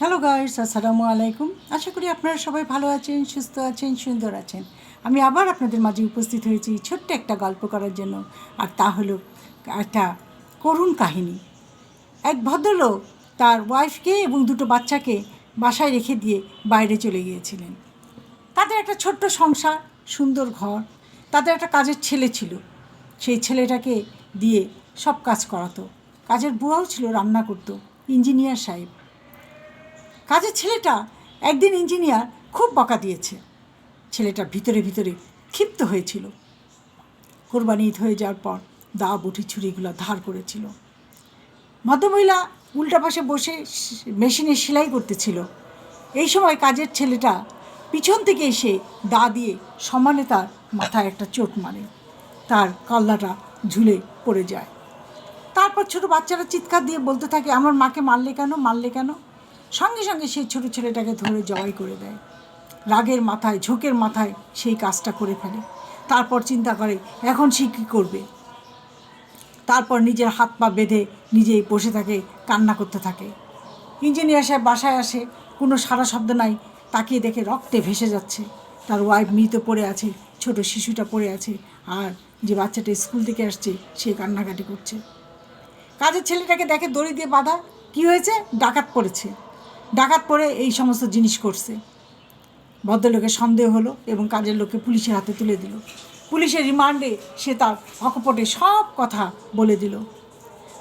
Hello guys আসসালামু আলাইকুম আশা করি আপনারা সবাই ভালো আছেন, সুস্থ আছেন, সুন্দর আছেন। আমি আবার আপনাদের মাঝে উপস্থিত হয়েছি ছোট্ট একটা গল্প করার জন্য। আর তা হলো একটা করুণ কাহিনী। এক ভদ্রলোক তার ওয়াইফকে এবং দুটো বাচ্চাকে বাসায় রেখে দিয়ে বাইরে চলে গিয়েছিলেন। তাদের একটা ছোট্ট সংসার, সুন্দর ঘর। তাদের একটা কাজের ছেলে ছিল। সেই ছেলেটাকে দিয়ে সব কাজ করাতো। কাজের বুয়াও ছিল, রান্না করতো। ইঞ্জিনিয়ার সাহেব। কাজের ছেলেটা একদিন ইঞ্জিনিয়ার খুব বকা দিয়েছে। ছেলেটা ভিতরে ভিতরে ক্ষিপ্ত হয়েছিল। কোরবানি ঈদ হয়ে যাওয়ার পর দা বটি ছুরিগুলো ধার করেছিল। ভদ্রমহিলা উল্টা পাশে বসে মেশিনে সেলাই করতেছিল। এই সময় কাজের ছেলেটা পিছন থেকে এসে দা দিয়ে সমানে তার মাথায় একটা চোট মারে। তার কাল্লাটা ঝুলে পড়ে যায়। তারপর ছোট বাচ্চারা চিৎকার দিয়ে বলতে থাকে, আমার মাকে মারলে কেন? মারলে কেন? সঙ্গে সঙ্গে সেই ছোট ছেলেটাকে ধরে জবাই করে দেয়। রাগের মাথায়, ঝোঁকের মাথায় সেই কাজটা করে ফেলে। তারপর চিন্তা করে, এখন সে কী করবে? তারপর নিজের হাত পা বেঁধে নিজেই বসে থাকে, কান্না করতে থাকে। ইঞ্জিনিয়ার সাহেব বাসায় আসে, কোনো সারা শব্দ নাই, তাকিয়ে দেখে রক্তে ভেসে যাচ্ছে। তার ওয়াইফ মৃত পড়ে আছে, ছোট শিশুটা পড়ে আছে, আর যে বাচ্চাটা স্কুল থেকে আসছে, সে কান্নাকাটি করছে। কাজের ছেলেটাকে দেখে দড়ি দিয়ে বাঁধা, কি হয়েছে? ডাকাত পড়েছে। ডাকাত পড়ে এই সমস্ত জিনিস করছে। ভদ্রলোকের সন্দেহ হলো এবং কাজের লোককে পুলিশের হাতে তুলে দিল। পুলিশের রিমান্ডে সে তার অকপটে সব কথা বলে দিল।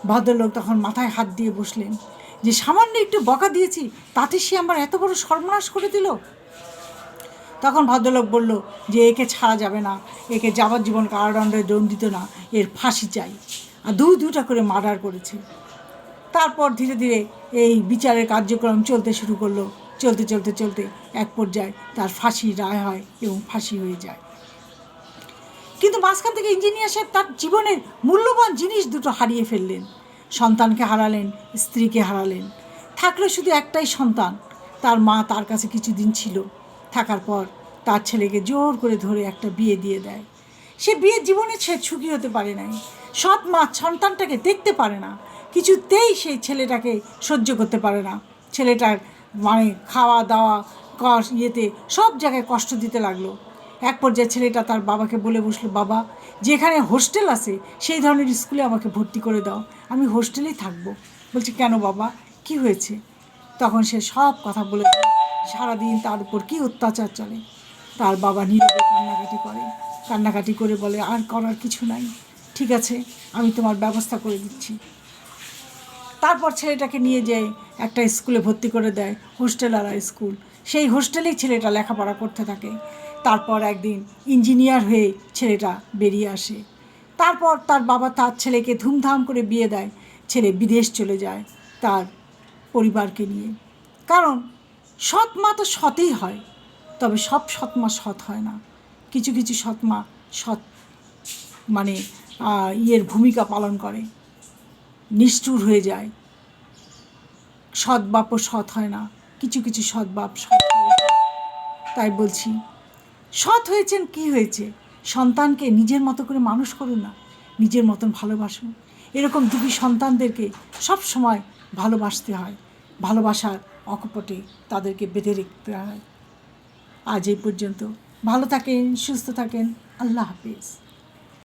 ভদ্রলোক তখন মাথায় হাত দিয়ে বসলেন, যে সামান্য একটু বকা দিয়েছি, তাতে সে আমার এত বড় সর্বনাশ করে দিল? তখন ভদ্রলোক বলল, যে একে ছাড়া যাবে না, একে যাবজ্জীবন কারাদণ্ডে দণ্ডিত না, এর ফাঁসি চাই। আর দু দুটা করে মার্ডার করেছে। তারপর ধীরে ধীরে এই বিচারের কার্যক্রম চলতে শুরু করল। চলতে চলতে চলতে এক পর্যায়ে তার ফাঁসি রায় হয় এবং ফাঁসি হয়ে যায়। কিন্তু মাঝখান থেকে ইঞ্জিনিয়ার সাহেব তার জীবনের মূল্যবান জিনিস দুটো হারিয়ে ফেললেন। সন্তানকে হারালেন, স্ত্রীকে হারালেন। থাকল শুধু একটাই সন্তান। তার মা তার কাছে কিছুদিন ছিল। থাকার পর তার ছেলেকে জোর করে ধরে একটা বিয়ে দিয়ে দেয়। সে বিয়ের জীবনে সে সুখী হতে পারে নাই। সৎ মা সন্তানটাকে দেখতে পারে না। কিছুতেই সেই ছেলেটাকে সহ্য করতে পারে না। ছেলেটার মানে খাওয়া দাওয়া কষ ইয়েতে সব জায়গায় কষ্ট দিতে লাগল। এক পর্যায়ে ছেলেটা তার বাবাকে বলে বসল, বাবা, যেখানে হোস্টেল আছে, সেই ধরনের স্কুলে আমাকে ভর্তি করে দাও। আমি হোস্টেলেই থাকব। বলছে, কেন বাবা? কি হয়েছে? তখন সে সব কথা বলে। সারাদিন তার উপর কী অত্যাচার চলে। তার বাবা নীরবে কান্নাকাটি করে। কান্নাকাটি করে বলে, আর করার কিছু নাই। ঠিক আছে, আমি তোমার ব্যবস্থা করে দিচ্ছি। তারপর ছেলেটাকে নিয়ে যায় একটা স্কুলে ভর্তি করে দেয় হোস্টেলারা স্কুল। সেই হোস্টেলেই ছেলেটা লেখাপড়া করতে থাকে। তারপর একদিন ইঞ্জিনিয়ার হয়ে ছেলেটা বেরিয়ে আসে। তারপর তার বাবা তার ছেলেকে ধুমধাম করে বিয়ে দেয়। ছেলে বিদেশ চলে যায় তার পরিবারকে নিয়ে। কারণ সৎ মা তো সৎই হয়, তবে সব সৎ মা সৎ হয় না। কিছু কিছু সৎ মা সৎ মানে ইয়ের ভূমিকা পালন করে। নিষ্ঠুর হয়ে যায়। সৎ বাপও সৎ হয় না, কিছু কিছু সৎ বাপ সৎ তাই বলছি, সৎ হয়েছেন কি হয়েছে? সন্তানকে নিজের মতো করে মানুষ করুন না, নিজের মতন ভালোবাসুন। এরকম দুটি সন্তানদেরকে সব সময় ভালোবাসতে হয়, ভালোবাসার অকপটে তাদেরকে বেঁধে রাখতে হয়। আজ এই পর্যন্ত। ভালো থাকেন, সুস্থ থাকেন। আল্লাহ হাফিজ।